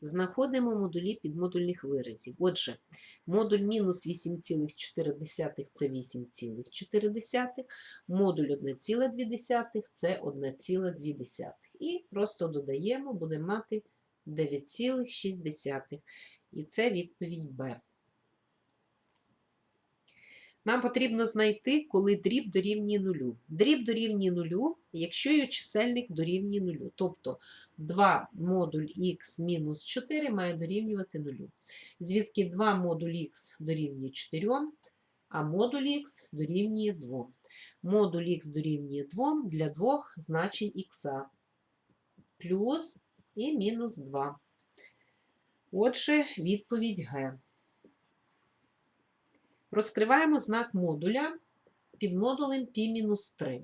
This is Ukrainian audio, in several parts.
Знаходимо модулі підмодульних виразів. Отже, модуль мінус 8,4 це 8,4, модуль 1,2 це 1,2. І просто додаємо, будемо мати 9,6. І це відповідь Б. Нам потрібно знайти, коли дріб дорівнює нулю. Дріб дорівнює нулю, якщо його чисельник дорівнює нулю. Тобто 2 модуль х мінус 4 має дорівнювати нулю. Звідки 2 модуль х дорівнює 4, а модуль х дорівнює 2. Модуль х дорівнює 2 для двох значень х. Плюс і мінус 2. Отже, відповідь Г. Розкриваємо знак модуля під модулем π-3.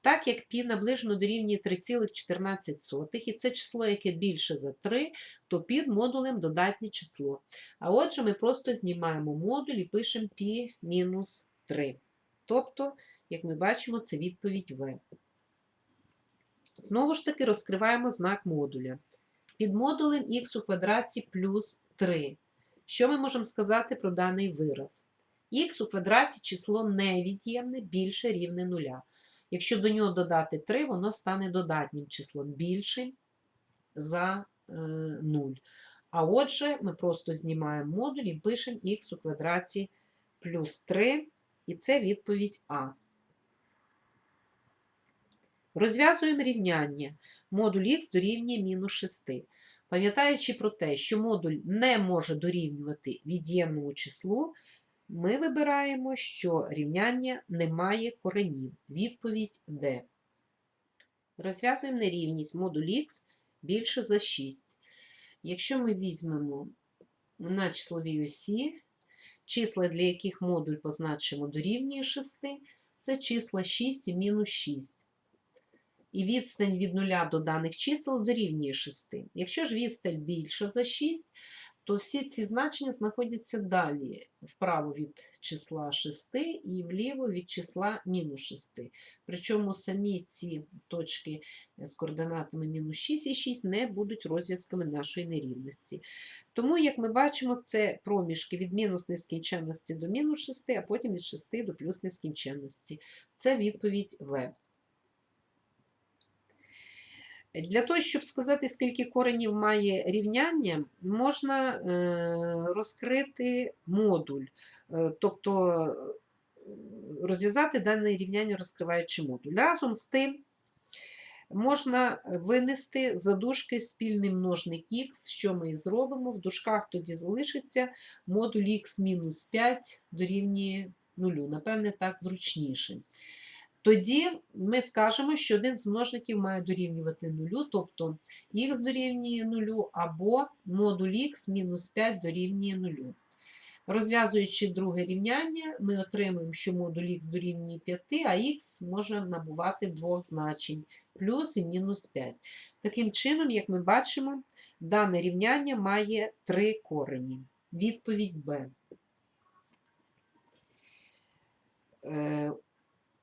Так як π наближено дорівнює 3,14, і це число, яке більше за 3, то під модулем додатнє число. А отже, ми просто знімаємо модуль і пишемо π-3. Тобто, як ми бачимо, це відповідь В. Знову ж таки, розкриваємо знак модуля. Під модулем х у квадраті плюс 3. Що ми можемо сказати про даний вираз? Х у квадраті число невід'ємне більше рівне нуля. Якщо до нього додати 3, воно стане додатнім числом більшим за е, 0. А отже, ми просто знімаємо модуль і пишемо х у квадраті плюс 3, і це відповідь А. Розв'язуємо рівняння. Модуль х дорівнює мінус 6. Пам'ятаючи про те, що модуль не може дорівнювати від'ємному числу, ми вибираємо, що рівняння не має коренів. Відповідь Д. Розв'язуємо нерівність модуль х більше за 6. Якщо ми візьмемо на числовій осі, числа, для яких модуль позначимо дорівнює 6, це числа 6 і мінус 6. І відстань від 0 до даних чисел дорівнює 6. Якщо ж відстань більша за 6, то всі ці значення знаходяться далі, вправо від числа 6 і вліво від числа мінус 6. Причому самі ці точки з координатами мінус 6 і 6 не будуть розв'язками нашої нерівності. Тому, як ми бачимо, це проміжки від мінус нескінченності до мінус 6, а потім від 6 до плюс нескінченності. Це відповідь В. Для того, щоб сказати, скільки коренів має рівняння, можна е, розкрити модуль, е, тобто розв'язати дане рівняння, розкриваючи модуль. Разом з тим можна винести за дужки спільний множник х, що ми і зробимо. В дужках тоді залишиться модуль х мінус 5 дорівнює 0. Напевне, так зручніше. Тоді ми скажемо, що один з множників має дорівнювати нулю, тобто х дорівнює нулю, або модуль х мінус 5 дорівнює нулю. Розв'язуючи друге рівняння, ми отримуємо, що модуль х дорівнює 5, а х може набувати двох значень плюс і мінус 5. Таким чином, як ми бачимо, дане рівняння має три корені. Відповідь Б.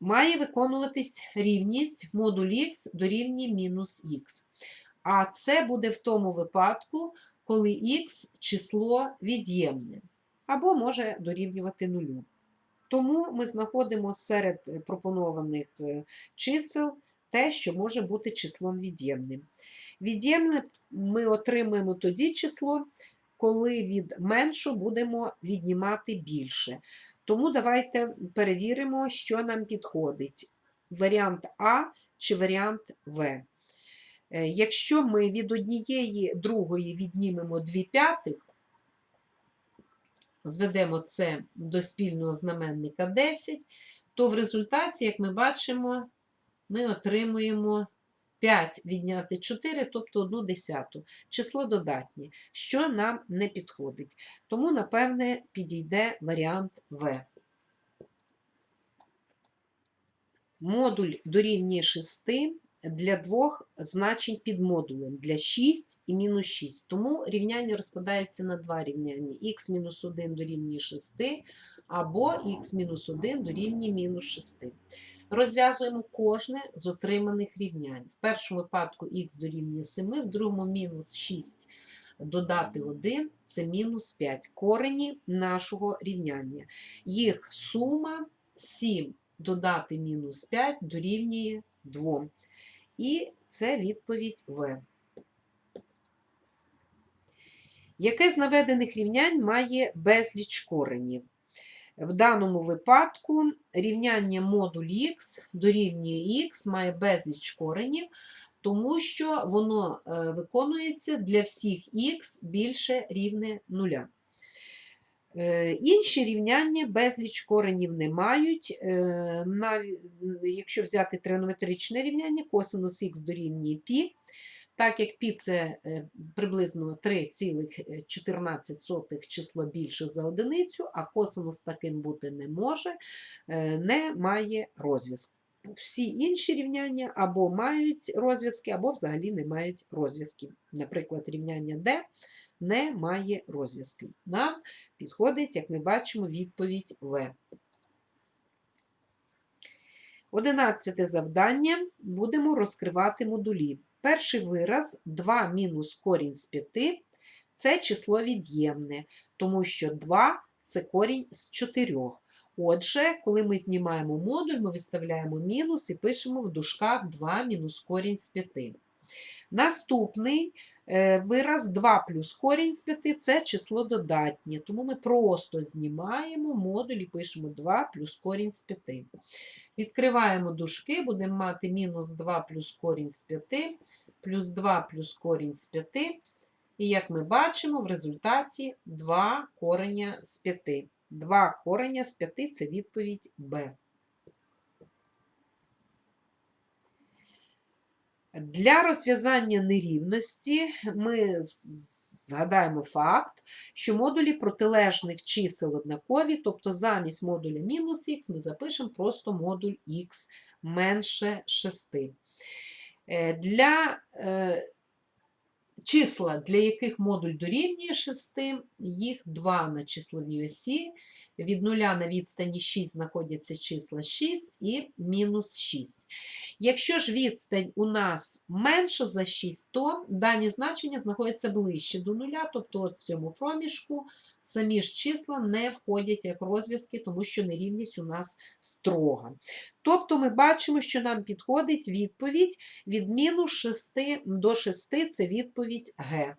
Має виконуватись рівність модуль х дорівнює мінус х. А це буде в тому випадку, коли х число від'ємне, або може дорівнювати нулю. Тому ми знаходимо серед пропонованих е, чисел те, що може бути числом від'ємним. Від'ємне ми отримуємо тоді число, коли від меншого будемо віднімати більше. Тому давайте перевіримо, що нам підходить: варіант А чи варіант В. Е, якщо ми від однієї другої віднімемо 2 п'ятих, зведемо це до спільного знаменника 10, то в результаті, як ми бачимо, ми отримуємо 5 відняти 4, тобто 1 десяту. Число додатнє, що нам не підходить. Тому, напевне, підійде варіант В. Модуль дорівнює 6 для двох значень під модулем для 6 і мінус 6. Тому рівняння розпадається на два рівняння. х-1 дорівнює 6, або х-1 дорівнює мінус 6. Розв'язуємо кожне з отриманих рівнянь. В першому випадку х дорівнює 7, в другому мінус 6 додати 1 це мінус 5. Корені нашого рівняння. Їх сума 7 додати мінус 5 дорівнює 2. І це відповідь В. Яке з наведених рівнянь має безліч коренів? В даному випадку рівняння модуль х дорівнює х має безліч коренів, тому що воно е, виконується для всіх х більше рівне нуля. Е, Інші рівняння безліч коренів не мають. Е, Якщо взяти тригонометричне рівняння, косинус х дорівнює π, так як π це е, приблизно 3,14 число більше за одиницю, а косинус таким бути не може, е, не має розв'язку. Всі інші рівняння або мають розв'язки, або взагалі не мають розв'язків. Наприклад, рівняння d не має розв'язків. Нам підходить, як ми бачимо, відповідь В. Одинадцяте завдання. Будемо розкривати модулі. Перший вираз 2 мінус корінь з 5 це число від'ємне, тому що 2 це корінь з 4. Отже, коли ми знімаємо модуль, ми виставляємо мінус і пишемо в дужках 2 мінус корінь з 5. Наступний е, вираз 2 плюс корінь з 5 це число додатнє, тому ми просто знімаємо модуль і пишемо 2 плюс корінь з 5. Відкриваємо дужки, будемо мати мінус 2 плюс корінь з 5, плюс 2 плюс корінь з 5. І як ми бачимо, в результаті 2 кореня з 5. 2 корення з 5 це відповідь Б. Для розв'язання нерівності ми згадаємо факт, що модулі протилежних чисел однакові, тобто замість модуля мінус х ми запишемо просто модуль х менше 6. Е, Для е, числа, для яких модуль дорівнює 6, їх 2 на числовій осі. Від 0 на відстані 6 знаходяться числа 6 і мінус 6. Якщо ж відстань у нас менша за 6, то дані значення знаходяться ближче до нуля, тобто в цьому проміжку самі ж числа не входять як розв'язки, тому що нерівність у нас строга. Тобто ми бачимо, що нам підходить відповідь від мінус 6 до 6 це відповідь Г.